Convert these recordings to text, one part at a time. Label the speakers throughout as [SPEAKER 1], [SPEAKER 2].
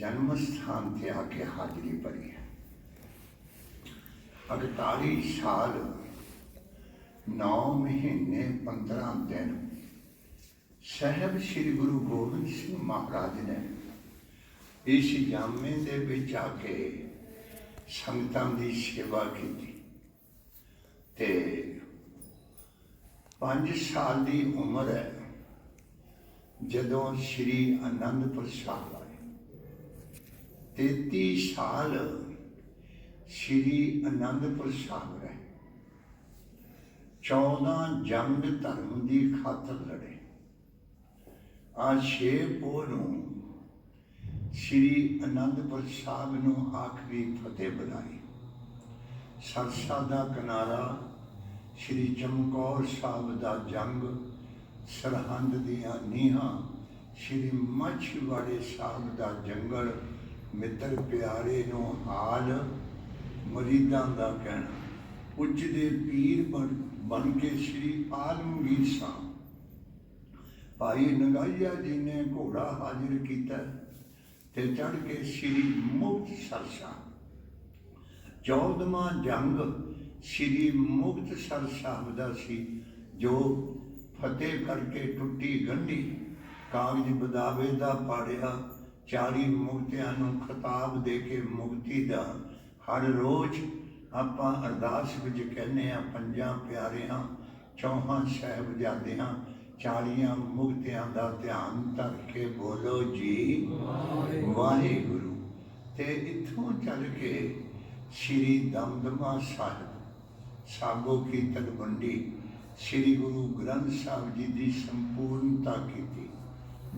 [SPEAKER 1] ਜਨਮ ਸਥਾਨ ਤੇ ਆ ਕੇ ਹਾਜ਼ਰੀ ਭਰੀ ਹੈ। 48 ਸਾਲ 9 ਮਹੀਨੇ 15 ਦਿਨ ਸਹਿਬ ਸ੍ਰੀ ਗੁਰੂ ਗੋਬਿੰਦ ਸਿੰਘ ਮਹਾਰਾਜ ਨੇ ਇਸ ਜਾਮੇ ਦੇ ਵਿੱਚ ਆ ਕੇ ਸੰਗਤਾਂ ਦੀ ਸੇਵਾ ਕੀਤੀ ਤੇ 5 ਸਾਲ ਦੀ ਉਮਰ ਹੈ ਜਦੋਂ ਸ੍ਰੀ ਅਨੰਦਪੁਰ ਸਾਹਿਬ 33 ਸਾਲ ਸ੍ਰੀ ਅਨੰਦਪੁਰ ਸਾਹਿਬ ਰਹੇ। 14 ਜੰਗ ਧਰਮ ਦੀ ਖਾਤਰ ਲੜੇ। ਆ ਛੇ ਪੋਹ ਨੂੰ ਸ੍ਰੀ ਅਨੰਦਪੁਰ ਸਾਹਿਬ ਨੂੰ ਆਖਰੀ ਫਤਿਹ ਬੁਲਾਈ। ਸਰਸਾ ਦਾ ਕਿਨਾਰਾ ਸ੍ਰੀ ਚਮਕੌਰ ਸਾਹਿਬ ਦਾ ਜੰਗ ਸਰਹੰਦ ਦੀਆਂ ਨੀਹਾਂ ਸ੍ਰੀ ਮੱਛਵਾੜੇ ਸਾਹਿਬ ਦਾ ਜੰਗਲ ਮਿੱਤਰ ਪਿਆਰੇ ਨੂੰ ਹਾਲ ਮਰੀਦਾਂ ਦਾ ਕਹਿਣਾ। ਉੱਚ ਦੇ ਪੀਰ ਬਣ ਬਣ ਕੇ ਸ੍ਰੀ ਆਲਮਗੀਰ ਸਾਹਿਬ। ਭਾਈ ਨਗਾਈਆ ਜੀ ਨੇ ਘੋੜਾ ਹਾਜ਼ਰ ਕੀਤਾ ਤੇ ਚੜ ਕੇ ਸ੍ਰੀ ਮੁਕਤਸਰ ਸਰਸਾ ਚੌਦਵਾਂ ਜੰਗ ਸ੍ਰੀ ਮੁਕਤਸਰ ਸਾਹਿਬ ਦਾ ਸੀ, ਜੋ ਫਤਿਹ ਕਰਕੇ ਟੁੱਟੀ ਗੰਢੀ ਕਾਗਜ਼ ਬਦਾਵੇ ਦਾ ਪਾੜਿਆ 40 ਮੁਕਤਿਆਂ ਨੂੰ ਖਿਤਾਬ ਦੇ ਕੇ ਮੁਕਤੀ ਦਾ ਹਰ ਰੋਜ਼ ਆਪਾਂ ਅਰਦਾਸ ਵਿੱਚ ਕਹਿੰਦੇ ਆ ਪੰਜਾਂ ਪਿਆਰਿਆਂ ਚੌਹਾਂ ਸਾਹਿਬਜ਼ਾਦਿਆਂ ਚਾਲੀਆਂ ਮੁਕਤਿਆਂ ਦਾ ਧਿਆਨ ਧਰ ਕੇ ਬੋਲੋ ਜੀ, ਵਾਹਿਗੁਰੂ। ਤੇ ਇੱਥੋਂ ਚੱਲ ਕੇ ਸ੍ਰੀ ਦਮਦਮਾ ਸਾਹਿਬ ਸਾਗੋ ਕੀ ਤਲਵੰਡੀ ਸ੍ਰੀ ਗੁਰੂ ਗ੍ਰੰਥ ਸਾਹਿਬ ਜੀ ਦੀ ਸੰਪੂਰਨਤਾ ਕੀਤੀ।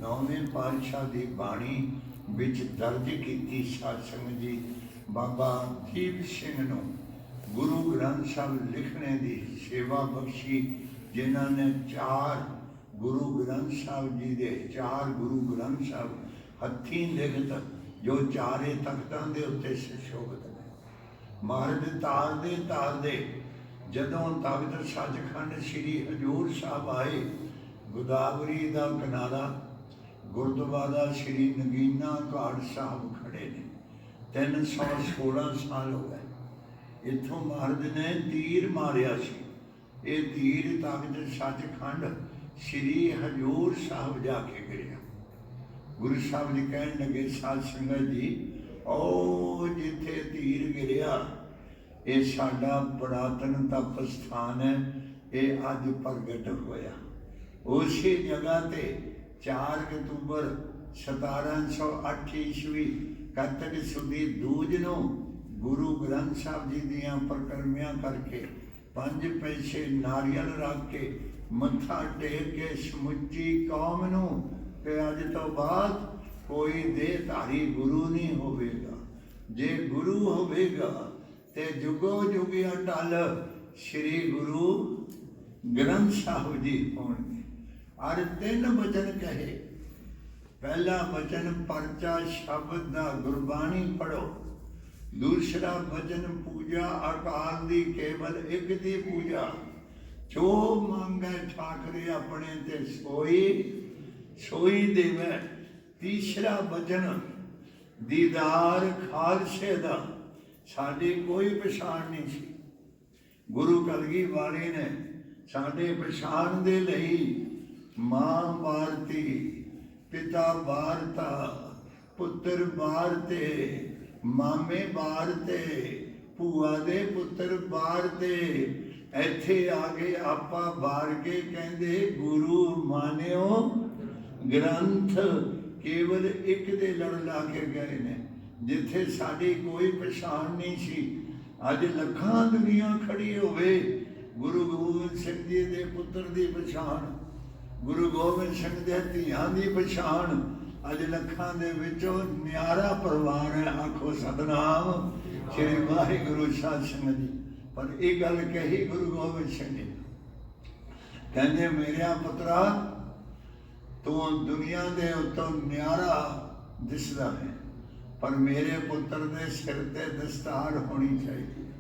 [SPEAKER 1] ਨੌਵੇਂ ਪਾਤਸ਼ਾਹ ਦੀ ਬਾਣੀ ਵਿੱਚ ਦਰਜ ਕੀਤੀ ਸਾਧ ਸੰਗਤ ਜੀ ਬਾਬਾ ਦੀਪ ਸਿੰਘ ਨੂੰ ਗੁਰੂ ਗ੍ਰੰਥ ਸਾਹਿਬ ਲਿਖਣੇ ਦੀ ਸੇਵਾ ਬਖਸ਼ੀ, ਜਿਨ੍ਹਾਂ ਨੇ ਚਾਰ ਗੁਰੂ ਗ੍ਰੰਥ ਸਾਹਿਬ ਜੀ ਦੇ ਚਾਰ ਗੁਰੂ ਗ੍ਰੰਥ ਸਾਹਿਬ ਹੱਥੀਂ ਲਿਖਤ, ਜੋ ਚਾਰੇ ਤਖਤਾਂ ਦੇ ਉੱਤੇ ਸੁਸ਼ੋਭਿਤ ਨੇ। ਮਾਰਦ ਤਾਰ ਦੇ ਤਾਰ ਦੇ ਜਦੋਂ ਤਖਤ ਸੱਚਖੰਡ ਸ੍ਰੀ ਹਜੂਰ ਸਾਹਿਬ ਆਏ, ਗੋਦਾਵਰੀ ਦਾ ਕਿਨਾਰਾ ਗੁਰਦੁਆਰਾ ਸ੍ਰੀ ਨਗੀਨਾ ਘਾਟ ਸਾਹਿਬ ਖੜੇ ਨੇ। 316 ਸਾਲ ਹੋ ਗਏ। ਇੱਥੋਂ ਮਹਾਰਾਜ ਨੇ ਤੀਰ ਮਾਰਿਆ ਸੀ। ਇਹ ਤੀਰ ਤਖਤ ਸੱਚਖੰਡ ਸ੍ਰੀ ਹਜੂਰ ਸਾਹਿਬ ਜਾ ਕੇ ਗਿਰਿਆ। ਗੁਰੂ ਸਾਹਿਬ ਜੀ ਕਹਿਣ ਲੱਗੇ, ਸਾਧ ਸੰਗਤ ਜੀ, ਉਹ ਜਿੱਥੇ ਤੀਰ ਗਿਰਿਆ, ਇਹ ਸਾਡਾ ਪੁਰਾਤਨ ਤਪ ਸਥਾਨ ਹੈ। ਇਹ ਅੱਜ ਪ੍ਰਗਟ ਹੋਇਆ। ਉਸੇ ਜਗ੍ਹਾ ਤੇ 4 ਅਕਤੂਬਰ 1708 ਈਸਵੀ ਕੱਤਕ ਸੁਦੀ ਦੂਜ ਨੂੰ ਗੁਰੂ ਗ੍ਰੰਥ ਸਾਹਿਬ ਜੀ ਦੀਆਂ ਪ੍ਰਕਰਮਿਆਂ ਕਰਕੇ ਪੰਜ ਪੈਸੇ ਨਾਰੀਅਲ ਰੱਖ ਕੇ ਮੱਥਾ ਟੇਕ ਕੇ ਸਮੁੱਚੀ ਕੌਮ ਨੂੰ ਕਿ ਅੱਜ ਤੋਂ ਬਾਅਦ ਕੋਈ ਦੇਹਧਾਰੀ ਗੁਰੂ ਨਹੀਂ ਹੋਵੇਗਾ। ਜੇ ਗੁਰੂ ਹੋਵੇਗਾ ਤੇ ਜੁਗੋ ਜੁਗੀ ਅਟਲ ਸ੍ਰੀ ਗੁਰੂ ਗ੍ਰੰਥ ਸਾਹਿਬ ਜੀ ਹੋਣਗੇ। ਹਰ ਤਿੰਨ ਬਚਨ ਕਹੇ। ਪਹਿਲਾ ਬਚਨ ਪਰਚਾ ਸ਼ਬਦ ਦਾ ਗੁਰਬਾਣੀ ਪੜੋ ਦੂਸਰਾ ਬਚਨ ਪੂਜਾ ਅਕਾਲ ਦੀ ਕੇਵਲ ਇੱਕ ਦੀ ਪੂਜਾ। ਜੋ ਮੰਗੈ ਠਾਕਰੇ ਆਪਣੇ ਤੇ ਸੋਈ ਸੋਈ ਦੇਵੇ। ਤੀਸਰਾ ਬਚਨ ਦੀਦਾਰ ਖਾਲਸੇ ਦਾ। ਸਾਡੀ ਕੋਈ ਪਛਾਣ ਨਹੀਂ ਸੀ। ਗੁਰੂ ਕਲਗੀ ਵਾਲੇ ਨੇ ਸਾਡੇ ਪਛਾਣ ਦੇ ਲਈ ਮਾਂ ਬਾਰਤੀ ਪਿਤਾ ਬਾਰਤਾ ਪੁੱਤਰ ਬਾਰਤੇ ਮਾਮੇ ਬਾਰਤੇ ਭੂਆ ਦੇ ਪੁੱਤਰ ਬਾਰਤੇ ਇੱਥੇ ਆ ਕੇ ਆਪਾਂ ਬਾਰ ਕੇ ਕਹਿੰਦੇ, ਗੁਰੂ ਮਾਨਿਓ, ਗ੍ਰੰਥ ਕੇਵਲ ਇੱਕ ਦੇ ਲੜ ਲਾ ਕੇ ਗਏ ਨੇ। ਜਿੱਥੇ ਸਾਡੀ ਕੋਈ ਪਛਾਣ ਨਹੀਂ ਸੀ। ਅੱਜ ਲੱਖਾਂ ਦੁਨੀਆ ਖੜੀ ਹੋਵੇ, ਗੁਰੂ ਗੋਬਿੰਦ ਸਿੰਘ ਜੀ ਦੇ ਪੁੱਤਰ ਦੀ ਪਛਾਣ। ਗੁਰੂ ਗੋਬਿੰਦ ਸਿੰਘ ਦੇ ਧੀਆਂ ਦੀ ਪਛਾਣ ਅੱਜ ਲੱਖਾਂ ਦੇ ਵਿੱਚੋਂ ਨਿਆਰਾ ਪਰਿਵਾਰ ਹੈ, ਆਖੋ ਸਤਨਾਮ। ਸ੍ਰੀ ਵਾਹਿਗੁਰੂ ਸਾਹਿਬ ਸਿੰਘ ਜੀ। ਪਰ ਇਹ ਗੱਲ ਕਹੀ ਗੁਰੂ ਗੋਬਿੰਦ ਸਿੰਘ ਜੀ ਨੇ। ਕਹਿੰਦੇ, ਮੇਰਿਆ ਪੁੱਤਰਾ, ਤੂੰ ਦੁਨੀਆ ਦੇ ਉੱਤੋਂ ਨਿਆਰਾ ਦਿਸਦਾ ਹੈ, ਪਰ ਮੇਰੇ ਪੁੱਤਰ ਦੇ ਸਿਰ ਤੇ ਦਸਤਾਰ ਹੋਣੀ ਚਾਹੀਦੀ ਹੈ।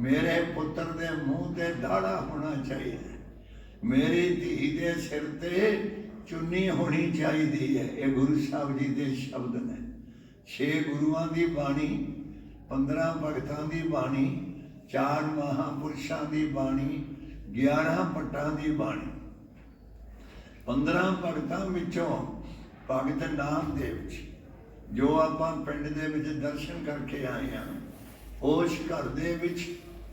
[SPEAKER 1] ਮੇਰੇ ਪੁੱਤਰ ਦੇ ਮੂੰਹ ਤੇ ਦਾੜਾ ਹੋਣਾ ਚਾਹੀਦਾ ਮੇਰੀ ਧੀ ਦੇ ਸਿਰ ਤੇ ਚੁੰਨੀ ਹੋਣੀ ਚਾਹੀਦੀ ਹੈ। ਇਹ ਗੁਰੂ ਸਾਹਿਬ ਜੀ ਦੇ ਸ਼ਬਦ ਨੇ। ਛੇ ਗੁਰੂਆਂ ਦੀ ਬਾਣੀ 15 ਭਗਤਾਂ ਦੀ ਬਾਣੀ, ਚਾਰ ਮਹਾਪੁਰਸ਼ਾਂ ਦੀ ਬਾਣੀ 11 ਪੱਟਾਂ ਦੀ ਬਾਣੀ। 15 ਭਗਤਾਂ ਵਿੱਚੋਂ ਭਗਤ ਨਾਮਦੇਵ ਜੀ, ਜੋ ਆਪਾਂ ਪਿੰਡ ਦੇ ਵਿੱਚ ਦਰਸ਼ਨ ਕਰਕੇ ਆਏ ਹਾਂ, ਉਸ ਘਰ ਦੇ ਵਿੱਚ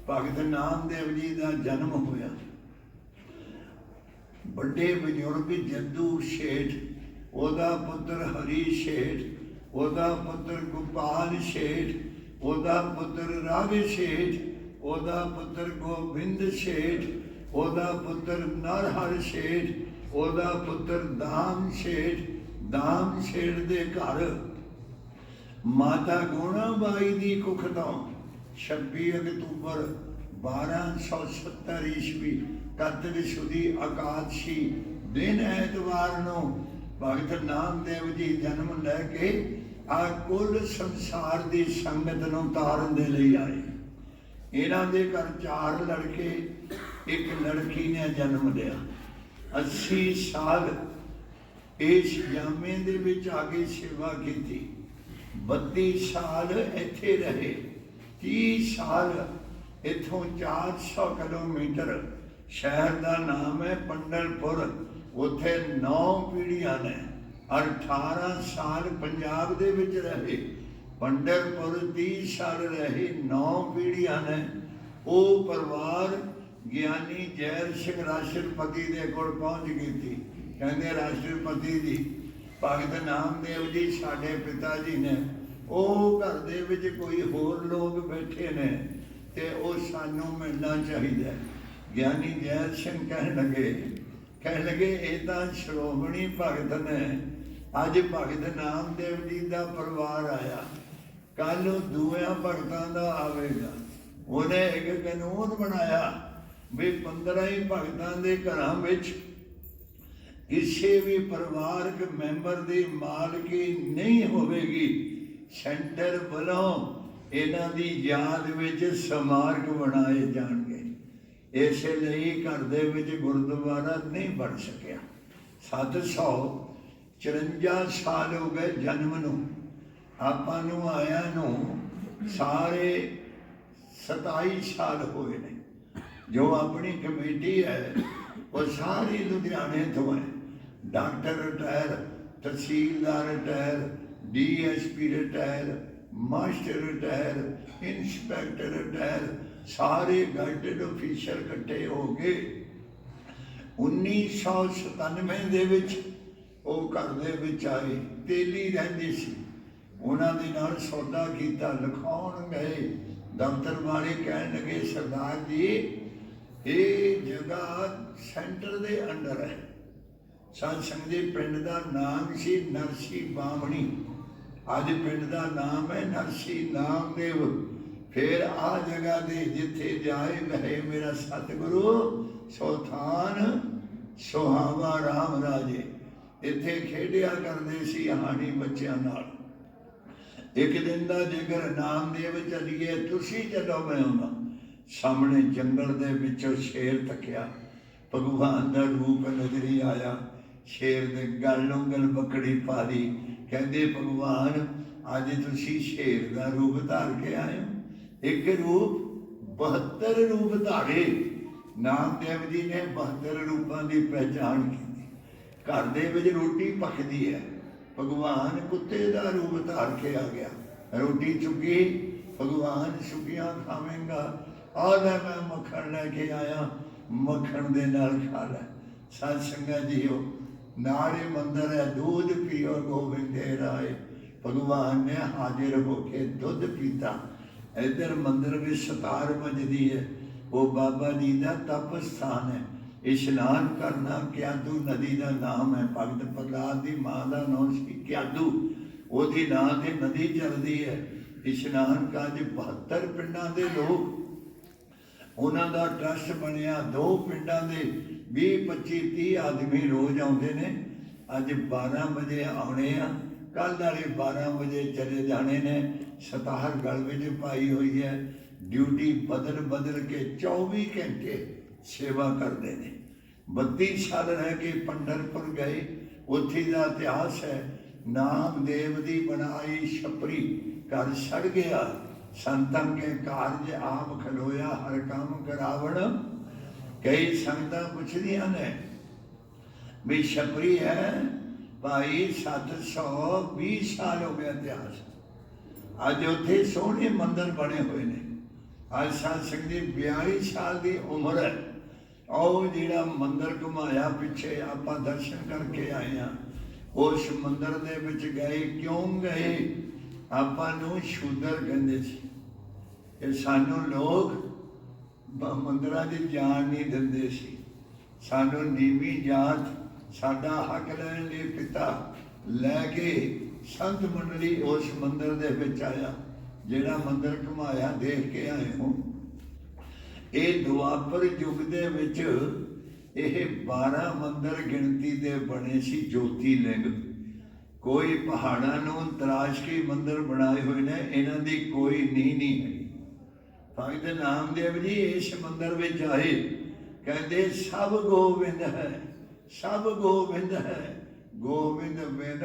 [SPEAKER 1] ਭਗਤ ਨਾਮਦੇਵ ਜੀ ਦਾ ਜਨਮ ਹੋਇਆ। ਵੱਡੇ ਬਜ਼ੁਰਗ ਜੱਦੂ ਸ਼ੇਠ, ਉਹਦਾ ਪੁੱਤਰ ਹਰੀ ਸ਼ੇਠ, ਉਹਦਾ ਪੁੱਤਰ ਗੋਪਾਲ ਸ਼ੇਠ, ਉਹਦਾ ਪੁੱਤਰ ਰਾਵੇ ਸ਼ੇਠ, ਉਹਦਾ ਪੁੱਤਰ ਗੋਬਿੰਦ ਸ਼ੇਠ, ਉਹਦਾ ਪੁੱਤਰ ਨਰਹਰ ਸ਼ੇਠ, ਉਹਦਾ ਪੁੱਤਰ ਦਾਮ ਸ਼ੇਠ ਦਾਮ ਸ਼ੇਠ ਦੇ ਘਰ। ਮਾਤਾ ਗੁਣਾਬਾਈ ਦੀ ਕੁੱਖ ਤੋਂ 26 ਅਕਤੂਬਰ 1270 ਈਸਵੀ ਕੱਤ ਵਿਸ਼ੁਦੀ ਆਕਾਦਸ਼ੀ ਦਿਨ ਐਤਵਾਰ ਨੂੰ ਭਗਤ ਨਾਮਦੇਵ ਜੀ ਜਨਮ ਲੈ ਕੇ ਆ ਕੁੱਲ ਸੰਸਾਰ ਦੀ ਸੰਗਤ ਨੂੰ ਤਾਰਨ ਦੇ ਲਈ ਆਏ। ਇਹਨਾਂ ਦੇ ਘਰ ਚਾਰ ਲੜਕੇ, ਇੱਕ ਲੜਕੀ ਨੇ ਜਨਮ ਲਿਆ। 80 ਸਾਲ ਇਸ ਜਾਮੇ ਦੇ ਵਿੱਚ ਆ ਕੇ ਸੇਵਾ ਕੀਤੀ। 32 ਸਾਲ ਇੱਥੇ ਰਹੇ। 30 ਸਾਲ ਇਥੋਂ 400 ਕਿਲੋਮੀਟਰ ਸ਼ਹਿਰ ਦਾ ਨਾਮ ਹੈ ਪੰਡਲਪੁਰ। ਉੱਥੇ 9 ਪੀੜ੍ਹੀਆਂ ਨੇ। ਔਰ 18 ਸਾਲ ਪੰਜਾਬ ਦੇ ਵਿੱਚ ਰਹੇ। ਪੰਡਲਪੁਰ 30 ਸਾਲ ਰਹੇ 9 ਪੀੜ੍ਹੀਆਂ ਨੇ। ਉਹ ਪਰਿਵਾਰ ਗਿਆਨੀ ਜੈਰ ਸਿੰਘ ਰਾਸ਼ਟਰਪਤੀ ਦੇ ਕੋਲ ਪਹੁੰਚ ਗਈ ਸੀ। ਕਹਿੰਦੇ ਰਾਸ਼ਟਰਪਤੀ ਜੀ, ਭਗਤ ਨਾਮਦੇਵ ਜੀ ਸਾਡੇ ਪਿਤਾ ਜੀ ਨੇ। ਉਹ ਘਰ ਦੇ ਵਿੱਚ ਕੋਈ ਹੋਰ ਲੋਕ ਬੈਠੇ ਨੇ ਤੇ ਉਹ ਸਾਨੂੰ ਮਿਲਣਾ ਚਾਹੀਦਾ ਗਿਆਨੀ ਜੈਤ ਸਿੰਘ ਕਹਿਣ ਲੱਗੇ ਕਹਿਣ ਲੱਗੇ, ਇਹ ਤਾਂ ਸ਼੍ਰੋਮਣੀ ਭਗਤ ਨੇ, ਅੱਜ ਭਗਤ ਨਾਮਦੇਵ ਜੀ ਦਾ ਪਰਿਵਾਰ ਆਇਆ। ਕੱਲ ਨੂੰ ਦੂਆਂ ਭਗਤਾਂ ਦਾ ਆਵੇਗਾ। ਉਹਨੇ ਇੱਕ ਕਾਨੂੰਨ ਬਣਾਇਆ ਵੀ 15 ਹੀ ਭਗਤਾਂ ਦੇ ਘਰਾਂ ਵਿੱਚ ਕਿਸੇ ਵੀ ਪਰਿਵਾਰਕ ਮੈਂਬਰ ਦੀ ਮਾਲਕੀ ਨਹੀਂ ਹੋਵੇਗੀ। ਸੈਂਟਰ ਵੱਲੋਂ ਇਹਨਾਂ ਦੀ ਯਾਦ ਵਿੱਚ ਸਮਾਰਕ ਬਣਾਏ ਜਾਣਗੇ। ਇਸੇ ਲਈ ਘਰ ਦੇ ਵਿੱਚ ਗੁਰਦੁਆਰਾ ਨਹੀਂ ਬਣ ਸਕਿਆ। 754 ਸਾਲ ਹੋ ਗਏ ਜਨਮ ਨੂੰ। ਆਪਾਂ ਨੂੰ ਆਇਆ ਨੂੰ ਸਾਰੇ 27 ਸਾਲ ਹੋਏ ਨੇ। ਜੋ ਆਪਣੀ ਕਮੇਟੀ ਹੈ, ਉਹ ਸਾਰੀ ਲੁਧਿਆਣੇ ਤੋਂ ਹੈ। ਡਾਕਟਰ ਰਿਟਾਇਰ, ਤਹਿਸੀਲਦਾਰ retire, DSP retire, master retire, inspector retire ਸਾਰੇ ਗਾਈਡਡ ਅਫੀਸਰ ਇਕੱਠੇ ਹੋ ਕੇ 1997 ਦੇ ਵਿੱਚ ਉਹ ਘਰ ਦੇ ਵਿੱਚ ਆਏ, ਤੇਲੀ ਰਹਿੰਦੀ ਸੀ। ਉਹਨਾਂ ਦੇ ਨਾਲ ਸੌਦਾ ਕੀਤਾ, ਲਿਖਾਉਣ ਗਏ, ਦਫ਼ਤਰ ਵਾਲੇ ਕਹਿਣ ਲੱਗੇ, ਸਰਦਾਰ ਜੀ, ਇਹ ਜਗ੍ਹਾ ਸੈਂਟਰ ਦੇ ਅੰਡਰ ਹੈ। ਸਾਧ ਸੰਗਤ ਦੇ ਪਿੰਡ ਦਾ ਨਾਮ ਸੀ ਨਰਸੀ ਬਾਮਣੀ ਅੱਜ ਪਿੰਡ ਦਾ ਨਾਮ ਹੈ ਨਰਸੀ ਨਾਮਦੇਵ। ਫਿਰ ਆ ਜਗ੍ਹਾ ਦੇ ਜਿੱਥੇ ਜਾਏ ਰਹੇ ਮੇਰਾ ਸਤਿਗੁਰੂ ਸੋਥਾਨ ਸੁਹਾਵਾ ਰਾਮ ਰਾਜੇ। ਇੱਥੇ ਖੇਡਿਆ ਕਰਦੇ ਸੀ ਹਾਣੀ ਬੱਚਿਆਂ ਨਾਲ। ਇੱਕ ਦਿਨ ਦਾ ਜੇਕਰ ਨਾਮਦੇਵ ਚੱਲੀਏ ਤੁਸੀਂ ਚੱਲੋ ਮੈਂ ਆਉਣਾ, ਸਾਹਮਣੇ ਜੰਗਲ ਦੇ ਵਿੱਚੋਂ ਸ਼ੇਰ ਤੱਕਿਆ। ਭਗਵਾਨ ਦਾ ਰੂਪ ਨਜ਼ਰੀ ਆਇਆ। ਸ਼ੇਰ ਦੇ ਗੱਲ ਨੂੰ ਬੱਕੜੀ ਪਾ ਕਹਿੰਦੇ, ਭਗਵਾਨ, ਅੱਜ ਤੁਸੀਂ ਸ਼ੇਰ ਦਾ ਰੂਪ ਧਾਰ ਕੇ ਆਏ ਹੋ? ਇੱਕ ਰੂਪ 72 ਰੂਪ ਧਾਰੇ ਨਾਮਦੇਵ ਜੀ ਨੇ 72 ਰੂਪਾਂ ਦੀ ਪਹਿਚਾਣ ਕੀਤੀ। ਘਰ ਦੇ ਵਿੱਚ ਰੋਟੀ ਪੱਕਦੀ ਹੈ। ਭਗਵਾਨ ਕੁੱਤੇ ਦਾ ਰੂਪ ਧਾਰ ਕੇ ਆ ਗਿਆ। ਰੋਟੀ ਚੁੱਕੀ, ਭਗਵਾਨ ਸੁਖੀਆਂ ਖਾਵੇਂਗਾ। ਆ ਮੈਂ ਮੱਖਣ ਲੈ ਕੇ ਆਇਆ। ਮੱਖਣ ਦੇ ਨਾਲ ਖਾ ਲੈ। ਸਤ ਸੰਗਤ ਜੀਓ ਨਾਰੇ ਮੰਦਰ ਹੈ, ਦੁੱਧ ਪੀਓ ਗੋਬਿੰਦੇ ਰਾਏ। ਭਗਵਾਨ ਨੇ ਹਾਜ਼ਰ ਹੋ ਕੇ ਦੁੱਧ ਪੀਤਾ। ਇਧਰ ਮੰਦਰ ਵਿੱਚ ਸਤਾਰ ਵੱਜਦੀ ਹੈ। ਉਹ ਬਾਬਾ ਜੀ ਦਾ ਤਪ ਸਥਾਨ ਹੈ। ਇਸ਼ਨਾਨ ਕਰਨਾ ਕਿਆਦੂ ਨਦੀ ਦਾ ਨਾਮ ਹੈ। ਭਗਤ ਪ੍ਰਹਲਾਦ ਦੀ ਮਾਂ ਦਾ ਨਾਮ ਸੀ ਕਿਆਦੂ। ਉਹਦੀ ਨਾਂ ਤੇ ਨਦੀ ਚੱਲਦੀ ਹੈ। ਇਸ਼ਨਾਨ ਕਾਜ 72 ਪਿੰਡਾਂ ਦੇ ਲੋਕ। ਉਹਨਾਂ ਦਾ ਟਰਸਟ ਬਣਿਆ ਦੋ ਪਿੰਡਾਂ ਦੇ। 20 25 30 ਆਦਮੀ ਰੋਜ਼ ਆਉਂਦੇ ਨੇ। ਅੱਜ 12 ਵਜੇ ਆਉਣੇ ਆ। ਕੱਲ ਵਾਲੇ 12 ਵਜੇ ਚਲੇ ਜਾਣੇ ਨੇ। ਸਤਾਹਰ ਗਲ ਵਿੱਚ ਪਾਈ ਹੋਈ ਹੈ। ਡਿਊਟੀ ਬਦਲ ਬਦਲ ਕੇ 24 ਘੰਟੇ ਸੇਵਾ ਕਰਦੇ ਨੇ। 32 ਸਾਲ ਰਹਿ ਕੇ ਪੰਡਰਪੁਰ ਗਏ। ਉੱਥੇ ਦਾ ਇਤਿਹਾਸ ਹੈ। ਨਾਮਦੇਵ ਦੀ ਬਣਾਈ ਛਪਰੀ ਘਰ ਛੜ ਗਿਆ। ਸੰਤਾਂ ਕੇ ਕਾਰਜ ਆਪ ਖਲੋਇਆ, ਹਰ ਕੰਮ ਕਰਾਵਣ। ਕਈ ਸੰਗਤਾਂ ਪੁੱਛਦੀਆਂ ਨੇ ਵੀ ਛਪਰੀ ਹੈ। ਭਾਈ 720 ਸਾਲ ਹੋ ਗਿਆ ਇਤਿਹਾਸ। ਅੱਜ ਉੱਥੇ ਸੋਹਣੇ ਮੰਦਰ ਬਣੇ ਹੋਏ ਨੇ। ਅੱਜ ਸਾਧ ਸਿੰਘ ਦੀ 42 ਸਾਲ ਦੀ ਉਮਰ ਹੈ। ਉਹ ਜਿਹੜਾ ਮੰਦਰ ਘੁਮਾਇਆ ਪਿੱਛੇ ਆਪਾਂ ਦਰਸ਼ਨ ਕਰਕੇ ਆਏ ਆ ਉਸ ਮੰਦਰ ਦੇ ਵਿੱਚ ਗਏ, ਕਿਉਂ ਗਏ? ਆਪਾਂ ਨੂੰ ਸ਼ੂਦਰ ਕਹਿੰਦੇ ਸੀ ਇਹ ਸਾਨੂੰ ਲੋਕ ਮੰਦਰਾਂ ਦੀ ਜਾਣ ਨਹੀਂ ਦਿੰਦੇ ਸੀ। ਸਾਨੂੰ ਨੀਵੀਂ ਜਾਤ, ਸਾਡਾ ਹੱਕ ਲੈਣ ਲਈ ਪਿਤਾ ਲੈ ਕੇ ਸੰਤ ਮੰਡਲੀ ਉਸ ਮੰਦਰ ਦੇ ਵਿੱਚ ਆਇਆ, ਜਿਹੜਾ ਮੰਦਰ ਘੁਮਾਇਆ, ਦੇਖ ਕੇ ਆਏ ਹੋ। ਇਹ ਦੁਆਪਰ ਯੁੱਗ ਦੇ ਵਿੱਚ ਇਹ 12 ਮੰਦਰ ਗਿਣਤੀ ਦੇ ਬਣੇ ਸੀ ਜੋਤੀ ਲਿੰਗ। ਕੋਈ ਪਹਾੜਾਂ ਨੂੰ ਤਰਾਸ਼ ਕੇ ਮੰਦਰ ਬਣਾਏ ਹੋਏ ਨੇ, ਇਹਨਾਂ ਦੀ ਕੋਈ ਨੀਂਹ ਨਹੀਂ ਹੈ। ਤੇ ਨਾਮਦੇਵ ਜੀ ਇਸ ਮੰਦਰ ਵਿੱਚ ਆਏ, ਕਹਿੰਦੇ ਸਭ ਗੋਬਿੰਦ ਹੈ, ਸਭ ਗੋਬਿੰਦ ਹੈ, ਗੋਬਿੰਦ ਬਿਨ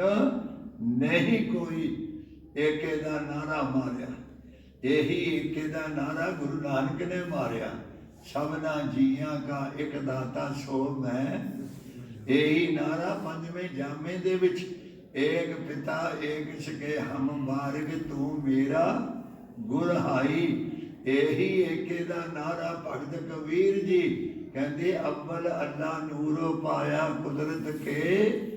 [SPEAKER 1] ਨਹੀਂ ਕੋਈ ਏਕੇ ਦਾ ਨਾਰਾ ਮਾਰਿਆ। ਇਹੀ ਏਕੇ ਦਾ ਨਾਰਾ ਗੁਰੂ ਨਾਨਕ ਨੇ ਮਾਰਿਆ। ਸਭਨਾ ਜੀਆਂ ਕਾ ਇੱਕ ਦਾਤਾ ਸੋ ਮੈਂ। ਇਹੀ ਨਾਰਾ ਪੰਜਵੇਂ ਜਾਮੇ ਦੇ ਵਿੱਚ, ਏਕ ਪਿਤਾ ਏਕ ਸਕੇ ਹਮ ਮਾਰਗ ਤੂੰ ਮੇਰਾ ਗੁਰ ਇਹੀ ਏਕੇ ਦਾ ਨਾਰਾ ਭਗਤ ਕਬੀਰ ਜੀ ਕਹਿੰਦੇ, ਅਵਲ ਅੱਲਾ ਨੂਰੋ ਪਾਇਆ ਕੁਦਰਤ ਕੇ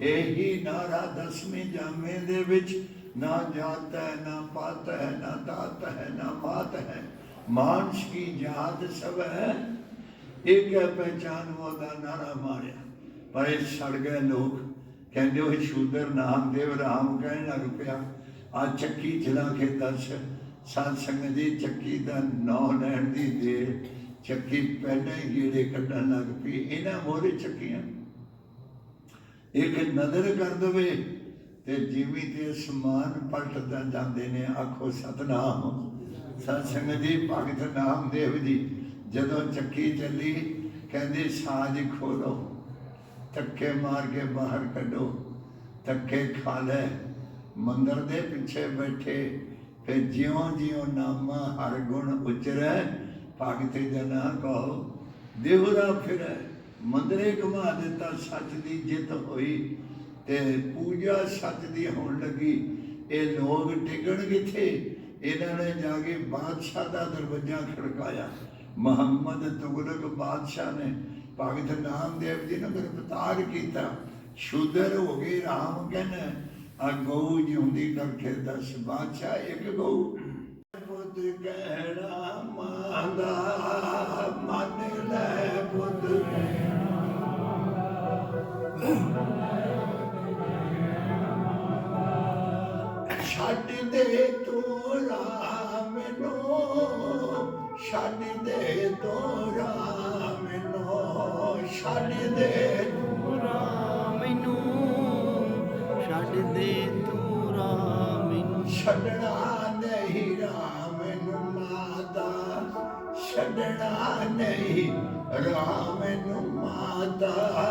[SPEAKER 1] ਇਹੀ ਨਾਰਾ ਦਸਵੇਂ ਜਾਮੇ ਦੇ ਵਿੱਚ, ਨਾ ਜਾਤ ਹੈ ਨਾ ਪਾਤ ਹੈ ਨਾ ਦਾਤ ਹੈ ਨਾ ਮਾਤ ਹੈ ਮਾਨਸ ਕੀ ਜਾਤ ਸਭ ਹੈ ਇੱਕ ਹੈ ਪਹਿਚਾਨ ਉਹ ਦਾ ਨਾਰਾ ਮਾਰਿਆ? ਪਰ ਇਹ ਸੜ ਗਏ ਲੋਕ। ਕਹਿੰਦੇ ਉਹ ਸ਼ੂਦਰ ਨਾਮ ਦੇਵ ਰਾਮ ਕਹਿਣ ਲੱਗ ਪਿਆ। ਆ ਚੱਕੀ ਚਲਾ ਕੇ ਦੱਸ, ਸਾਧ ਸੰਗਤ ਦੀ ਚੱਕੀ ਦਾ ਨੌ ਲੈਣ ਦੀ ਦੇਰ ਚੱਕੀ ਪਹਿਲਾਂ ਹੀ ਗੇੜੇ ਕੱਢਣ ਲੱਗ ਪਈ। ਇਹਨਾਂ ਮੋਰੇ ਚੱਕੀਆਂ। ਇੱਕ ਨਜ਼ਰ ਕਰ ਦਵੇ ਤੇ ਜਿਵੇਂ ਤੇ ਸਮਾਨ ਪਲਟਦਾ ਜਾਂਦੇ ਨੇ, ਆਖੋ ਸਤਨਾਮ। ਸਤ ਸੰਗਤ ਜੀ, ਭਗਤ ਨਾਮ ਦੇਵ ਜੀ, ਜਦੋਂ ਚੱਕੀ ਚੱਲੀ, ਕਹਿੰਦੇ ਸਾਜ ਖੋਲੋ, ਧੱਕੇ ਮਾਰ ਕੇ ਬਾਹਰ ਕੱਢੋ, ਧੱਕੇ ਖਾ ਲੈ। ਮੰਦਰ ਦੇ ਪਿੱਛੇ ਬੈਠੇ, ਫਿਰ ਜਿਉਂ ਜਿਉਂ ਨਾਮਾ ਹਰ ਗੁਣ ਉਚਰੈ, ਭਗਤ ਜਨਾ ਕਹੋ, ਦੇਹੁਰਾ ਫਿਰੈ। ਮੰਦਰੇ ਘੁਮਾ ਦਿੱਤਾ ਸੱਚ ਦੀ ਜਿੱਤ ਹੋਈ ਤੇ ਪੂਜਾ ਸੱਚ ਦੀ ਹੋਣ ਲੱਗੀ। ਇਹ ਲੋਕ ਟਿਕਣ ਕਿੱਥੇ? ਇਹਨਾਂ ਨੇ ਜਾ ਕੇ ਬਾਦਸ਼ਾਹ ਦਾ ਦਰਵਾਜ਼ਾ ਖੜਕਾਇਆ। ਮੁਹੰਮਦ ਤੁਗਲਕ ਬਾਦਸ਼ਾਹ ਨੇ ਭਗਤ ਨਾਮਦੇਵ ਜੀ ਨੂੰ ਗ੍ਰਿਫਤਾਰ ਕੀਤਾ। ਸ਼ੂਦਰ ਹੋ ਗਏ ਰਾਮ ਕਹਿੰਦਾ ਆ ਗਊ ਜਿਉਂਦੀ ਕਰਕੇ ਦਸ ਬਾਦਸ਼ਾਹ ਇੱਕ ਗਊ। ਪੁੱਤ ਕਹਿਣਾ ਮੰਦਾ ਮੰਨ ਲੈ ਪੁੱਤ ਛੱਡ ਦੇ ਤੂੰ ਰਾਮ ਨੂੰ ਛੱਡ ਦੇ ਤੂੰ ਰਾਮ ਨੂੰ ਛੱਡ ਦੇ
[SPEAKER 2] ਤੂੰ ਮੈਨੂੰ, ਛੱਡ ਦੇ ਤੂੰ ਮੈਨੂੰ।
[SPEAKER 1] ਛੱਡਣਾ ਨਹੀਂ ਰਾਮ ਨੂੰ ਮਾਤਾ, ਛੱਡਣਾ ਨਹੀਂ ਰਾਮ ਨੂੰ ਮਾਤਾ।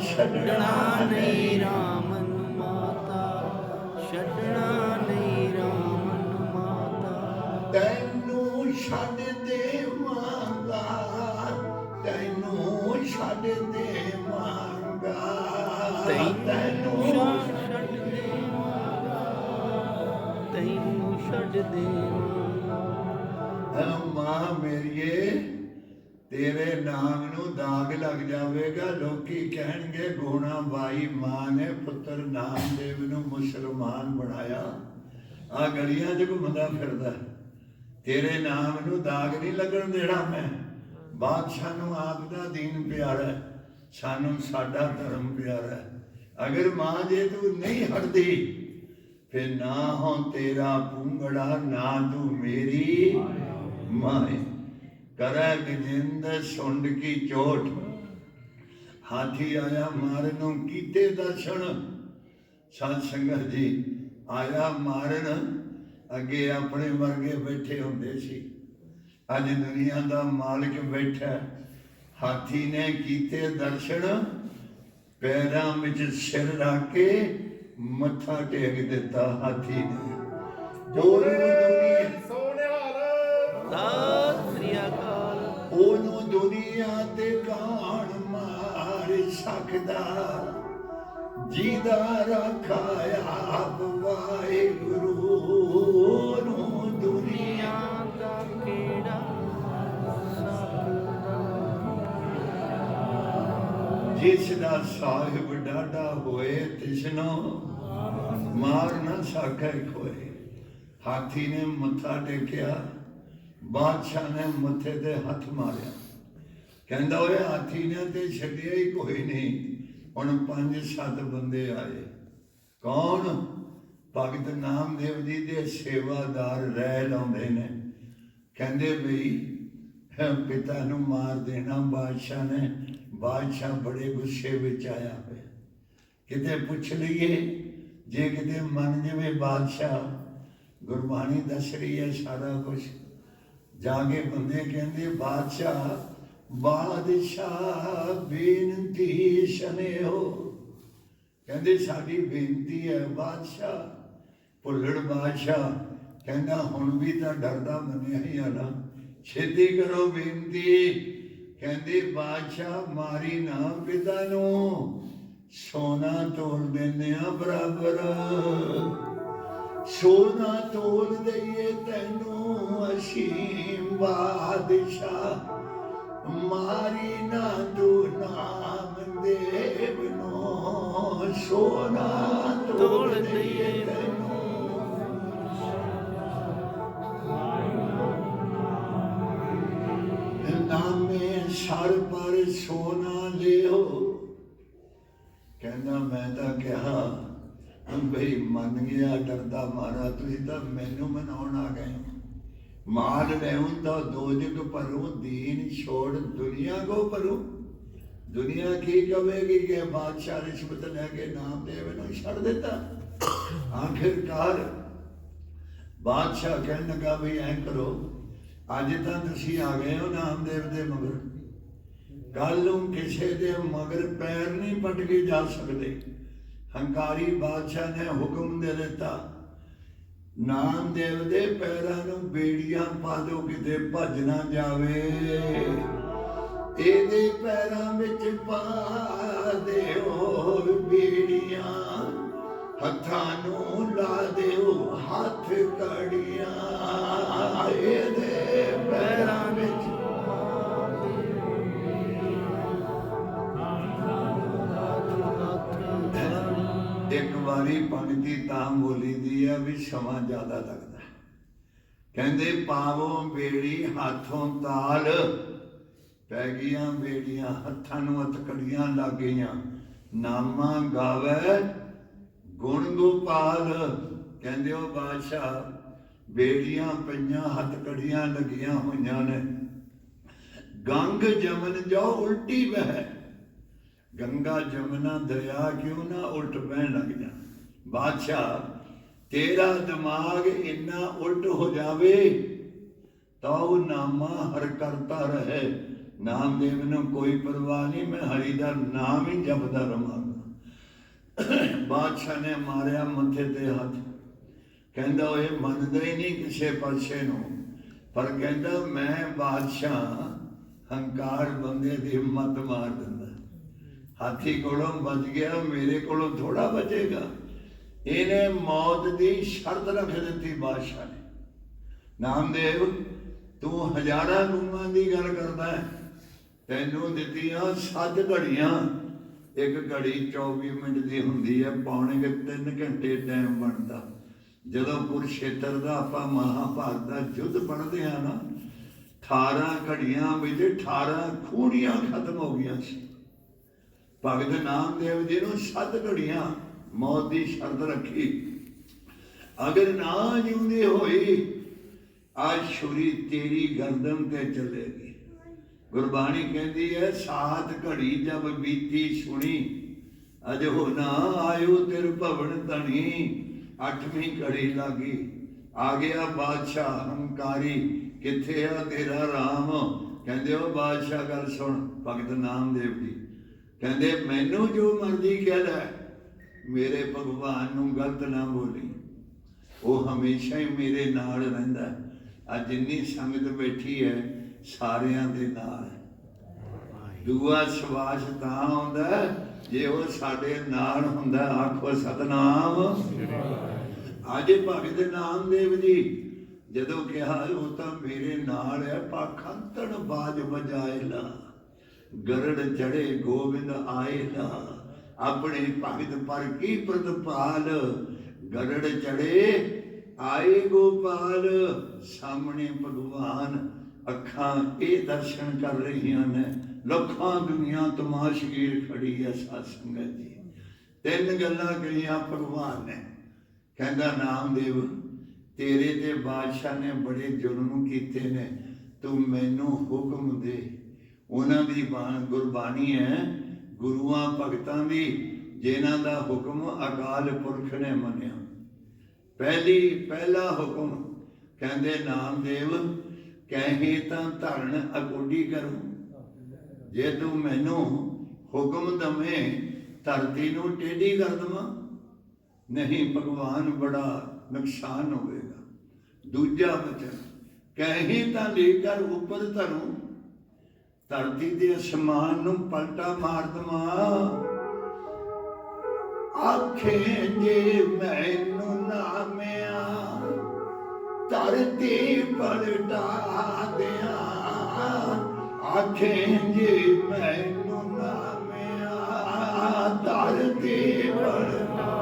[SPEAKER 2] ਛੱਡਣਾ ਨਹੀਂ ਰਾਮ ਨੂੰ ਮਾਤਾ ਛੱਡਣਾ ਨਹੀਂ ਰਾਮ ਨੂੰ ਮਾਤਾ।
[SPEAKER 1] ਤੈਨੂੰ ਛੱਡ ਦੇਵਾਂਗਾ ਤੈਨੂੰ ਛੱਡ ਦੇਵਾਂਗਾ।
[SPEAKER 2] ਤੈਨੂੰ ਛੱਡ ਦੇਵਾਂਗਾ ਤੈਨੂੰ ਛੱਡ ਦੇਵਾਂਗਾ।
[SPEAKER 1] ਮਾਂ ਮੇਰੀਏ ਤੇਰੇ ਨਾਮ ਨੂੰ ਦਾਗ ਲੱਗ ਜਾਵੇਗਾ। ਲੋਕੀ ਕਹਿਣਗੇ ਗੋਣਾ ਬਾਈ ਮਾਂ ਨੇ ਪੁੱਤਰ ਨਾਮਦੇਵ ਨੂੰ ਮੁਸਲਮਾਨ ਬਣਾਇਆ। ਆ ਗਲੀਆਂ 'ਚ ਘੁੰਮਦਾ ਫਿਰਦਾ। ਤੇਰੇ ਨਾਮ ਨੂੰ ਦਾਗ ਨਹੀਂ ਲੱਗਣ ਦੇਣਾ ਮੈਂ। ਬਾਦਸ਼ਾਹ ਨੂੰ ਆਪ ਦਾ ਦੀਨ ਪਿਆਰਾ ਹੈ, ਸਾਨੂੰ ਸਾਡਾ ਧਰਮ ਪਿਆਰਾ ਅਗਰ ਮਾਂ ਜੇ ਤੂੰ ਨਹੀਂ ਹਟਦੀ ਫਿਰ ਨਾ ਹੋ ਤੇਰਾ ਪੂੰਗੜਾ ਨਾ ਤੂੰ ਮੇਰੀ ਮਾਏ ਕਰੈ ਗਜਿੰਦ ਸੁੰਡ ਕੀ ਚੋਟ। ਹਾਥੀ ਆਇਆ ਮਾਰਨ ਕੀਤੇ ਦਰਸ਼ਨ। ਸਤ ਸੰਗਤ ਜੀ ਆਇਆ ਮਾਰਨ ਅੱਗੇ ਆਪਣੇ ਵਰਗੇ ਬੈਠੇ ਹੁੰਦੇ ਸੀ। ਅੱਜ ਦੁਨੀਆ ਦਾ ਮਾਲਕ ਬੈਠਾ। ਹਾਥੀ ਨੇ ਕੀਤੇ ਦਰਸ਼ਨ ਪੈਰਾਂ ਵਿੱਚ ਸਿਰ ਰੱਖ ਕੇ ਮੱਥਾ ਟੇਕ ਦਿੱਤਾ ਹਾਥੀ ਨੇ। ਉਹਨੂੰ ਦੁਨੀਆ
[SPEAKER 2] ਸ੍ਰੀ ਅਕਾਲ
[SPEAKER 1] ਉਹਨੂੰ ਦੁਨੀਆ ਤੇ ਕਾਣ ਮਾਰ ਸਕਦਾ? ਜਿਹਦਾ ਰੱਖਾ ਆਪ ਵਾਹਿਗੁਰੂ ਨੂੰ ਦੁਨੀਆ
[SPEAKER 2] ਦਾ ਕਿਹੜਾ
[SPEAKER 1] ਜਿਸ ਦਾ ਸਾਹਿਬ ਡਾਡਾ ਹੋਏ ਤਿਸਨੋ, ਮਾਰ ਨਾ ਸਕੈ ਕੋਏ ਹਾਥੀ ਨੇ ਮੱਥਾ ਟੇਕਿਆ ਬਾਦਸ਼ਾਹ ਨੇ ਮੱਥੇ ਤੇ ਹੱਥ ਮਾਰਿਆ। ਕਹਿੰਦਾ, ਓਏ ਹਾਥੀ ਨੇ ਤੇ ਛੱਡਿਆ ਹੀ ਕੋਈ ਨਹੀਂ। ਹੁਣ ਪੰਜ ਸੱਤ ਬੰਦੇ ਆਏ। ਕੌਣ? ਭਗਤ ਨਾਮਦੇਵ ਜੀ ਦੇ ਸੇਵਾਦਾਰ ਰਹਿ ਲਾਉਂਦੇ ਨੇ। ਕਹਿੰਦੇ, ਬਈ ਪਿਤਾ ਨੂੰ ਮਾਰ ਦੇਣਾ ਬਾਦਸ਼ਾਹ ਨੇ। ਬਾਦਸ਼ਾਹ ਬੜੇ ਗੁੱਸੇ ਵਿੱਚ ਆਇਆ ਹੋਇਆ। ਕਿਤੇ ਪੁੱਛ ਲਈਏ, ਜੇ ਕਿਤੇ ਮੰਨ ਜਾਵੇ ਬਾਦਸ਼ਾਹ, ਗੁਰਬਾਣੀ ਦੱਸ ਰਹੀ ਹੈ ਸਾਰਾ ਕੁਝ ਜਾ ਕੇ ਬੰਦੇ ਕਹਿੰਦੇ, ਬਾਦਸ਼ਾਹ ਬਾਦਸ਼ਾਹ, ਬੇਨਤੀ ਸੁਨੇਹੋ। ਕਹਿੰਦੇ, ਸਾਡੀ ਬੇਨਤੀ ਹੈ, ਬਾਦਸ਼ਾਹ। ਭੁੱਲੜ ਬਾਦਸ਼ਾਹ ਕਹਿੰਦਾ, ਹੁਣ ਵੀ ਤਾਂ ਡਰਦਾ ਮੰਨਿਆ ਹੀ ਆ ਨਾ। ਛੇਤੀ ਕਰੋ ਬੇਨਤੀ। ਕਹਿੰਦੇ, ਬਾਦਸ਼ਾਹ, ਮਾਰੀ ਨਾ ਪਿਤਾ ਨੂੰ। ਸੋਨਾ ਤੋਲ ਦਿੰਦੇ ਆ ਬਰਾਬਰ। ਸੋਨਾ ਤੋਲ ਦਈਏ ਤੈਨੂੰ। ਅਸੀਂ ਬਾਦਸ਼ਾਹ ਮਾਰੀ ਨਾ ਤੂੰ ਨਾਮ ਦੇਵ ਨੂੰ ਸੋਨਾ ਤੋਲ ਦਈਏ। ਤੈਨੂੰ। ਨਾਮੇ ਸਰ ਪਰ ਸੋਨਾ ਲਿਓ। ਕਹਿੰਦਾ ਮੈਂ ਤਾਂ ਕਿਹਾ ਬਈ ਮੰਨ ਗਿਆ ਡਰਦਾ ਮਾਰਾ ਤੁਸੀਂ ਤਾਂ ਮੈਨੂੰ ਮਨਾਉਣ ਆ ਗਏ। ਹੋ। ਮਾਲ ਲੈਉਂ ਤਾਂ ਦੋ ਜਗ ਪਰੋ ਦੀਨ ਛੋੜ ਦੁਨੀਆ ਕੋ ਪਰੋ ਦੁਨੀਆ ਕੀ ਕਵੇਗੀ ਕਿ ਬਾਦਸ਼ਾਹ ਰਿਸ਼ਵਤ ਲੈ ਕੇ ਨਾਮ ਦੇਵ ਨੂੰ ਛੱਡ ਦਿੱਤਾ? ਆਖਿਰਕਾਰ ਬਾਦਸ਼ਾਹ ਕਹਿਣ ਲੱਗਾ ਵੀ ਐਂ ਕਰੋ, ਅੱਜ ਤਾਂ ਤੁਸੀਂ ਆ ਗਏ ਹੋ ਨਾਮਦੇਵ ਦੇ ਮਗਰ। ਕੱਲ ਨੂੰ ਕਿਸੇ ਦੇ ਮਗਰ ਪੈਰ ਨਹੀਂ ਪਟ ਕੇ ਜਾ ਸਕਦੇ। ਹੰਕਾਰੀ ਬਾਦਸ਼ਾਹ ਨੇ ਹੁਕਮ ਦੇ ਦਿੱਤਾ ਨਾਮਦੇਵ ਦੇ ਪੈਰਾਂ ਨੂੰ ਬੇੜੀਆਂ ਪਾ ਦਿਓ, ਕਿਤੇ ਭੱਜ ਨਾ ਜਾਵੇ। ਇਹਦੇ ਪੈਰਾਂ ਵਿੱਚ ਪਾ ਦਿਓ ਬੇੜੀਆਂ, ਹੱਥਾਂ ਨੂੰ ਲਾ ਦਿਓ, ਹੱਥ ਕੜੀਆਂ। ਇਹਦੇ ਪੈਰਾਂ ਵਾਰੀ ਪੰਕਤੀ ਤਾਂ ਬੋਲੀ ਦੀ ਹੈ ਵੀ ਸਮਾਂ ਜ਼ਿਆਦਾ ਲੱਗਦਾ। ਕਹਿੰਦੇ ਪਾਵੋ ਬੇੜੀ ਹੱਥੋਂ ਤਾਲ, ਪੈ ਗਈਆਂ ਬੇੜੀਆਂ ਹੱਥਾਂ ਨੂੰ ਹੱਥਕੜੀਆਂ ਲੱਗ ਗਈਆਂ ਨਾਮਾ ਗਾਵੇ ਗੁਣ ਗੋਪਾਲ, ਕਹਿੰਦੇ ਉਹ ਬਾਦਸ਼ਾਹ, ਬੇੜੀਆਂ ਪਈਆਂ ਹੱਥਕੜੀਆਂ ਲੱਗੀਆਂ ਹੋਈਆਂ ਨੇ। ਗੰਗ ਜਮਨ ਜੋ ਉਲਟੀ ਵਹਿ ਗੰਗਾ ਜਮਨਾ ਦਰਿਆ ਕਿਉਂ ਨਾ ਉਲਟ ਬਹਿਣ ਲੱਗ ਜਾਣ ਬਾਦਸ਼ਾਹ, ਤੇਰਾ ਦਿਮਾਗ ਇੰਨਾ ਉਲਟ ਹੋ ਜਾਵੇ, ਤਾਂ ਉਹ ਨਾਮਾ ਹਰ ਕਰਤਾ ਰਹੇ। ਨਾਮਦੇਵ ਨੂੰ ਕੋਈ ਪਰਵਾਹ ਨਹੀਂ, ਮੈਂ ਹਰੀ ਦਾ ਨਾਮ ਹੀ ਜਪਦਾ ਰਵਾਂਗਾ ਬਾਦਸ਼ਾਹ ਨੇ ਮਾਰਿਆ ਮੱਥੇ ਤੇ ਹੱਥ। ਕਹਿੰਦਾ ਉਹ ਇਹ ਮੰਨਦਾ ਹੀ ਨਹੀਂ ਕਿਸੇ ਪਾਸੇ ਨੂੰ। ਪਰ ਕਹਿੰਦਾ, ਮੈਂ ਬਾਦਸ਼ਾਹ ਹੰਕਾਰ ਬੰਦੇ ਦੀ ਹਿੰਮਤ ਮਾਰ ਦਿੰਦਾ। ਹਾਥੀ ਕੋਲੋਂ ਬਚ ਗਿਆ, ਮੇਰੇ ਕੋਲੋਂ ਥੋੜਾ ਬਚੇਗਾ। ਇਹਨੇ ਮੌਤ ਦੀ ਸ਼ਰਤ ਰੱਖ ਦਿੱਤੀ ਬਾਦਸ਼ਾਹ ਨੇ। ਨਾਮਦੇਵ, ਤੂੰ ਹਜ਼ਾਰਾਂ ਗੁਣਾਂ ਦੀ ਗੱਲ ਕਰਦਾ ਹੈ। ਤੈਨੂੰ ਦਿੱਤੀਆਂ ਸੱਤ ਘੜੀਆਂ। ਇੱਕ ਘੜੀ 24 ਮਿੰਟ ਦੀ ਹੁੰਦੀ ਹੈ, ਪੌਣੇ ਕਿ 3 ਘੰਟੇ ਟਾਈਮ ਬਣਦਾ। ਜਦੋਂ ਕੁਰਸ਼ੇਤਰ ਦਾ ਆਪਾਂ ਮਹਾਭਾਰਤ ਦਾ ਯੁੱਧ ਪੜ੍ਹਦੇ ਆ ਨਾ 18 ਘੜੀਆਂ ਵਿੱਚ 18 ਖੂੜੀਆਂ ਖਤਮ ਹੋ ਗਈਆਂ ਸੀ। ਭਗਤ ਨਾਮਦੇਵ ਜੀ ਨੂੰ ਸੱਤ ਘੜੀਆਂ ਮੌਤ ਦੀ ਸ਼ਰਤ ਰੱਖੀ। ਅਗਰ ਨਾ ਜਿਉਂਦੇ ਹੋਏ, ਅੱਜ ਛੁਰੀ ਤੇਰੀ ਗਰਦਨ ਤੇ ਚੱਲੇਗੀ। ਗੁਰਬਾਣੀ ਕਹਿੰਦੀ ਹੈ ਸਾਤ ਘੜੀ ਜਬ ਬੀਤੀ ਸੁਣੀ, ਅਜ ਹੋ ਨਾ ਆਇਓ ਤੇਰ ਭਵਨ ਧਣੀ। ਅੱਠਵੀਂ ਘੜੀ ਲਾਗੀ, ਆ ਗਿਆ ਬਾਦਸ਼ਾਹ ਹੰਕਾਰੀ, ਕਿੱਥੇ ਆ ਤੇਰਾ ਰਾਮ? ਕਹਿੰਦੇ, ਉਹ ਬਾਦਸ਼ਾਹ ਗੱਲ ਸੁਣ, ਭਗਤ ਨਾਮਦੇਵ ਜੀ। ਕਹਿੰਦੇ, ਮੈਨੂੰ ਜੋ ਮਰਜ਼ੀ ਕਹਿ ਲੈ। ਮੇਰੇ ਭਗਵਾਨ ਨੂੰ ਗਲਤ ਨਾ ਬੋਲੀ ਉਹ ਹਮੇਸ਼ਾ ਹੀ ਮੇਰੇ ਨਾਲ ਰਹਿੰਦਾ ਹੈ। ਜਿੰਨੀ ਸੰਗਤ ਬੈਠੀ ਹੈ, ਸਾਰਿਆਂ ਦੇ ਨਾਲ ਦੂਆ ਸਵਾਸ ਤਾਂ ਹੁੰਦਾ ਜੇ ਉਹ ਸਾਡੇ ਨਾਲ ਹੁੰਦਾ ਹੈ। ਆਖੋ ਸਤਨਾਮ ਅਜੇ ਭਗਤ ਨਾਮਦੇਵ ਜੀ ਜਦੋਂ ਕਿਹਾ, ਉਹ ਤਾਂ ਮੇਰੇ ਨਾਲ ਹੈ ਪਾਖੰਤਣ ਬਾਜ ਵਜਾਏ ਲਾ, ਗਰੜ ਚੜੇ ਗੋਬਿੰਦ ਆਏ ਲਾ ਆਪਣੇ ਭਗਤ ਪਰ ਕੀ ਪ੍ਰਤਪਾਲ? ਗਰੜ ਚੜੇ ਆਏ ਗੋਪਾਲ, ਸਾਹਮਣੇ ਭਗਵਾਨ ਅੱਖਾਂ ਇਹ ਦਰਸ਼ਨ ਕਰ ਰਹੀਆਂ ਨੇ। ਲੱਖਾਂ ਦੁਨੀਆ ਤਮਾਸ਼ਗੀਰ ਖੜੀ ਹੈ ਸਾਧ ਸੰਗਤ ਜੀ। ਤਿੰਨ ਗੱਲਾਂ ਕਹੀਆਂ ਭਗਵਾਨ ਨੇ। ਕਹਿੰਦਾ, ਨਾਮਦੇਵ, ਤੇਰੇ ਤੇ ਬਾਦਸ਼ਾਹ ਨੇ ਬੜੇ ਜ਼ੁਲਮ ਕੀਤੇ ਨੇ। ਤੂੰ ਮੈਨੂੰ ਹੁਕਮ ਦੇ। ਉਹਨਾਂ ਦੀ ਬਾਣ ਗੁਰਬਾਣੀ ਹੈ ਗੁਰੂਆਂ ਭਗਤਾਂ ਦੀ ਜਿਨ੍ਹਾਂ ਦਾ ਹੁਕਮ ਅਕਾਲ ਪੁਰਖ ਨੇ ਮੰਨਿਆ। ਪਹਿਲੀ, ਪਹਿਲਾ ਹੁਕਮ ਕਹਿੰਦੇ, ਨਾਮਦੇਵ, ਕਹੇ ਤਾਂ ਧਰਨ ਅਗੋਡੀ ਕਰੂੰ। ਜੇ ਤੂੰ ਮੈਨੂੰ ਹੁਕਮ ਦਵੇਂ, ਧਰਤੀ ਨੂੰ ਟੇਢੀ ਕਰ ਦਵਾਂ। ਨਹੀਂ, ਭਗਵਾਨ ਬੜਾ ਨੁਕਸਾਨ ਹੋਵੇਗਾ। ਦੂਜਾ ਬਚਨ ਕਹੀਂ ਤਾਂ ਲੇਕਰ ਉੱਪਰ ਧਰੂ ਧਰਤੀ ਦੇ ਅਸਮਾਨ ਨੂੰ ਪਲਟਾ ਮਾਰ ਦਵਾਂ। ਆਖੇ ਜੇ ਮੈਨੂੰ ਨਾਮਿਆ ਧਰਤੀ ਪਲਟਾ ਦਿਆਂ। ਆਖੇ ਜੇ ਮੈਨੂੰ ਨਾਮਿਆ ਧਰਤੀ ਪਲਟਾ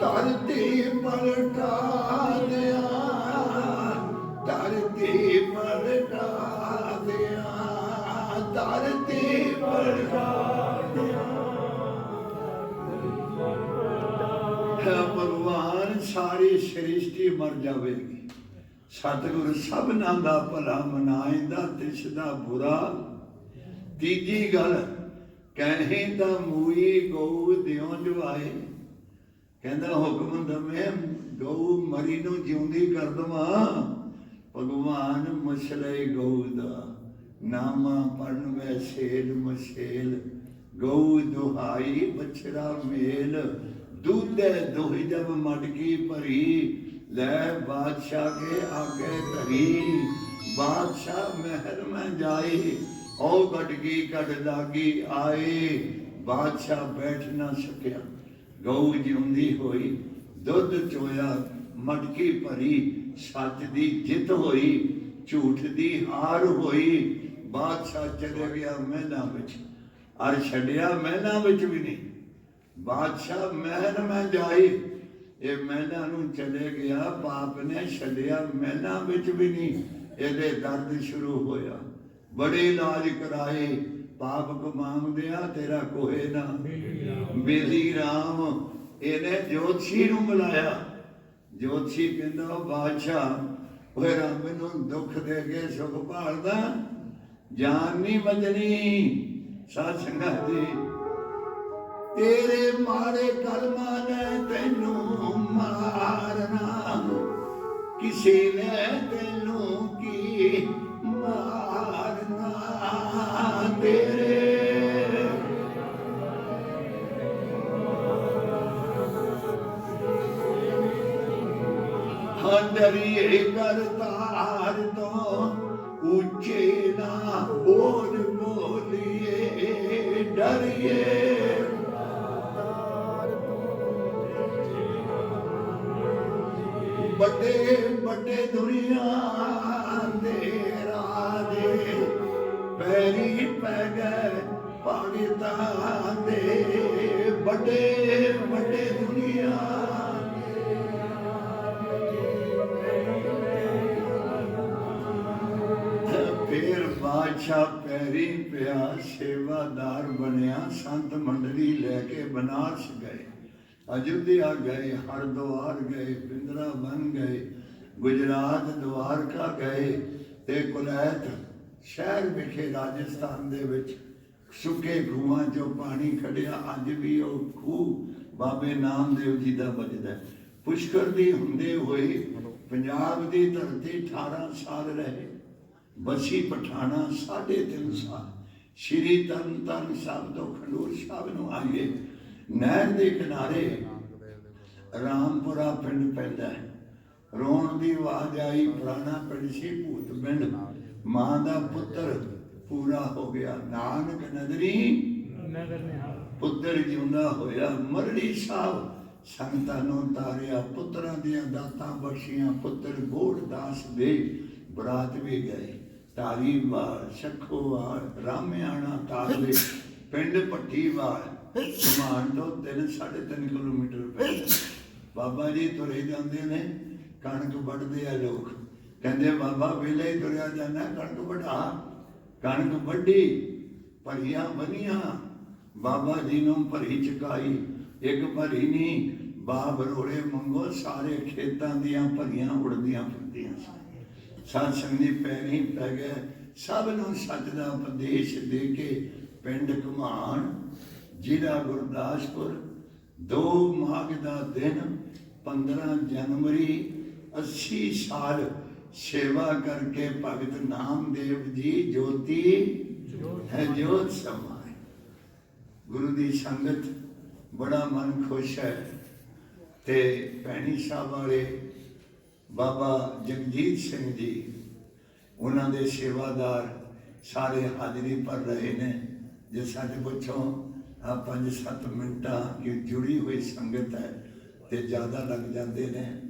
[SPEAKER 1] ਧਰਤੀ ਪਲਟਾ ਦਿਆਂ ਧਰਤੀ ਭਗਵਾਨ, ਸਾਰੀ ਸ੍ਰਿਸ਼ਟੀ ਮਰ ਜਾਵੇਗੀ। ਸਤਿਗੁਰ ਸਭਨਾਂ ਦਾ ਭਲਾ ਮਨਾਇਂਦਾ ਤਿਸ ਦਾ ਬੁਰਾ। ਤੀਜੀ ਗੱਲ ਕਹੇ ਤਾਂ ਮੂਈ ਗਊ ਦਿਉ ਜਵਾਏ। ਕਹਿੰਦਾ ਹੁਕਮ ਦਵੇਂ ਗਊ ਮਰੀ ਨੂੰ ਜਿਉਂਦੀ ਕਰ ਦਵਾਂ। ਭਗਵਾਨ ਮਸਲੇ ਗਊ ਦਾ। ਨਾਮਾ ਪੜਨ ਵੈ ਸੇਲ ਮਸੇਲ, ਗਊ ਦੁਹਾਈ ਬਛੜਾ ਮੇਲ। ਦੁੱਧੇ ਦੁਹੀ ਜਬ ਮਟਕੀ ਭਰੀ, ਲੈ ਬਾਦਸ਼ਾਹ ਕੇ ਆਗੇ ਧਰੀ। ਬਾਦਸ਼ਾਹ ਮਹਿਲ ਮੈਂ ਜਾਏ ਉਹ ਗਟਕੀ ਕੜ ਲਾਗੀ ਆਏ ਬਾਦਸ਼ਾਹ ਬੈਠ ਨਾ ਸਕਿਆ, ਗਊ ਜਿਉਂਦੀ ਹੋਈ। ਦੁੱਧ ਚੋਇਆ ਮਟਕੀ ਭਰੀ, ਸੱਚ ਦੀ ਜਿੱਤ ਹੋਈ, ਝੂਠ ਦੀ ਹਾਰ ਹੋਈ। ਬਾਦਸ਼ਾਹ ਚਲੇ ਗਿਆ ਮਹਿਲਾਂ ਵਿੱਚ। ਅਰ ਛੱਡਿਆ ਮਹਿਲਾਂ ਵਿੱਚ ਵੀ ਨਹੀਂ। ਬਾਦਸ਼ਾਹ ਮਹਿਲ ਮੈਂ ਜਾਈ ਇਹ ਮਹਿਲਾਂ ਨੂੰ ਚਲੇ ਗਿਆ, ਪਾਪ ਨੇ ਛੱਡਿਆ ਮਹਿਲਾਂ ਵਿੱਚ ਵੀ ਨਹੀਂ। ਇਹਦੇ ਦਰਦ ਸ਼ੁਰੂ ਹੋਇਆ। ਬੜੇ ਇਲਾਜ ਕਰਾਏ, ਪਾਪ ਕਮਾਉਂਦਿਆ ਤੇਰਾ ਕੋਹੇ ਨਾ। ਬੇਲੀ ਰਾਮ, ਇਹਨੇ ਜੋਤਸ਼ੀ ਨੂੰ ਬੁਲਾਇਆ। ਜੋਤਸ਼ੀ ਕਹਿੰਦਾ, "ਉਹ ਬਾਦਸ਼ਾਹ, ਓਏ ਰਾਮ ਮੈਨੂੰ ਦੁੱਖ ਦੇ ਕੇ ਸੁਖ ਭਾਲਦਾ ਜਾਨ ਨਹੀਂ ਬਚਣੀ ਸਾਧ ਸੰਗਤ ਜੀ। ਤੇਰੇ ਮਾਰੇ ਕਰਮਾਂ ਨੇ ਤੈਨੂੰ ਮਾਰਨਾ। ਕਿਸੇ ਨੇ ਤੈਨੂੰ ਕੀ ਮਾਰਨਾ? ਤੇਰੇ ਹੰਡਰੀਏ ਕਰਤਾਰ ਤੋਂ ਉੱਚੇ ਵੱਡੇ ਵੱਡੇ ਦੁਨੀਆ ਦੇ ਰਾਜੇ। ਪੈਰੀ ਪੈ ਗਏ ਭਗਤਾਂ ਦੇ ਵੱਡੇ ਵੱਡੇ ਦੁਨੀਆ ਫਿਰ ਬਾਦਸ਼ਾਹ ਪੈਰੀ ਪਿਆ ਸੇਵਾਦਾਰ ਬਣਿਆ, ਸੰਤ ਮੰਡਲੀ ਲੈ ਕੇ ਬਨਾਰਸ ਗਏ। ਅਯੁੱਧਿਆ ਗਏ ਹਰਦੁਆਰ ਗਏ ਬਨ ਗਏ, ਗੁਜਰਾਤ ਦਵਾਰਕਾ ਗਏ ਤੇ ਕੁਲੈਤ ਸ਼ਹਿਰ ਵਿਖੇ ਰਾਜਸਥਾਨ ਦੇ ਵਿੱਚ ਸੁੱਕੇ ਖੂਹਾਂ ਚੋਂ ਪਾਣੀ ਕੱਢਿਆ। ਅੱਜ ਵੀ ਉਹ ਖੂਹ ਬਾਬੇ ਨਾਮਦੇਵ ਜੀ ਦਾ ਵੱਜਦਾ ਪੁਸ਼ਕਰ ਦੀ ਹੁੰਦੇ ਹੋਏ ਪੰਜਾਬ ਦੀ ਧਰਤੀ 18 ਸਾਲ ਰਹੇ। ਬਸੀ ਪਠਾਣਾ ਸਾਢੇ ਤਿੰਨ ਸਾਲ। ਸ਼੍ਰੀ ਤਰਨ ਤਾਰਨ ਸਾਹਿਬ ਤੋਂ ਖੰਡੂਰ ਸਾਹਿਬ ਨੂੰ ਆਈਏ। ਨਹਿਰ ਦੇ ਕਿਨਾਰੇ ਰਾਮਪੁਰਾ ਪਿੰਡ ਪੈਂਦਾ ਹੈ। ਰੋਣ ਦੀ ਆਵਾਜ਼ ਆਈ ਪੁਰਾਣਾ ਪਿੰਡ ਸੀ, ਭੂਤ ਪਿੰਡ। ਮਾਂ ਦਾ ਪੁੱਤਰ ਪੂਰਾ ਹੋ ਗਿਆ। ਨਾਨਕ ਨਦਰੀ ਪੁੱਤਰ ਜਿਉਂਦਾ ਹੋਇਆ। ਮਰੜੀ ਸਾਹਿਬ ਸੰਤਾਂ ਨੂੰ ਤਾਰਿਆ। ਪੁੱਤਰਾਂ ਦੀਆਂ ਦਾਤਾਂ ਬਖਸ਼ੀਆਂ। ਪੁੱਤਰ ਗੋੜ ਦਾਸ ਦੇ ਬਰਾਤ ਵੀ ਗਏ। ਧਾਰੀਵਾਲ, ਸ਼ੱਖੋਵਾਲ, ਰਾਮਿਆਣਾ ਤਾਰਵੇ ਪਿੰਡ ਪੱਟੀਵਾਲ ਸਮਾਨ ਤੋਂ 3.5 ਕਿਲੋਮੀਟਰ ਪੈ ਬਾਬਾ ਜੀ ਤੁਰੇ ਜਾਂਦੇ ਨੇ, ਕਣਕ ਵੱਢਦੇ ਆ ਲੋਕ। ਕਹਿੰਦੇ ਬਾਬਾ ਵੇਲੇ ਹੀ ਤੁਰਿਆ ਜਾਂਦਾ, ਕਣਕ ਵਢਾ। ਕਣਕ ਵੱਢੀ, ਭਰੀਆਂ ਬਣੀਆਂ। ਬਾਬਾ ਜੀ ਨੂੰ ਭਰੀ ਚਕਾਈ, ਇੱਕ ਭਰੀ ਨਹੀਂ ਬਾਬ ਰੋੜੇ ਮੰਗੋ ਸਾਰੇ ਖੇਤਾਂ ਦੀਆਂ ਭਰੀਆਂ ਉੜਦੀਆਂ ਫਿਰਦੀਆਂ ਸਨ। ਸਾਧ ਸੰਗਤ ਦੀ ਪੈਰੀ ਪੈ ਗਏ ਸਭ ਨੂੰ ਸੱਚ ਦਾ ਉਪਦੇਸ਼ ਦੇ ਕੇ ਪਿੰਡ ਘੁਮਾਣ। ਜ਼ਿਲ੍ਹਾ ਗੁਰਦਾਸਪੁਰ 2 ਮਾਘ ਦਾ ਦਿਨ 15 ਜਨਵਰੀ 80 ਸਾਲ ਸੇਵਾ ਕਰਕੇ ਭਗਤ ਨਾਮਦੇਵ ਜੀ ਜੋਤੀ ਹੈ ਜੋਤ ਸਮਾਏ। ਗੁਰੂ ਦੀ ਸੰਗਤ ਬੜਾ ਮਨ ਖੁਸ਼ ਹੈ ਤੇ ਭੈਣੀ ਸਾਹਿਬ ਵਾਲੇ ਬਾਬਾ ਜਗਜੀਤ ਸਿੰਘ ਜੀ, ਉਹਨਾਂ ਦੇ ਸੇਵਾਦਾਰ ਸਾਰੇ ਹਾਜ਼ਰੀ ਭਰ ਰਹੇ ਨੇ। ਜੇ ਸਾਡੇ ਪੁੱਛੋ ਆ 5-7 ਮਿੰਟਾਂ ਕਿ ਜੁੜੀ ਹੋਈ ਸੰਗਤ ਹੈ ਤੇ ਜ਼ਿਆਦਾ ਲੱਗ ਜਾਂਦੇ ਨੇ।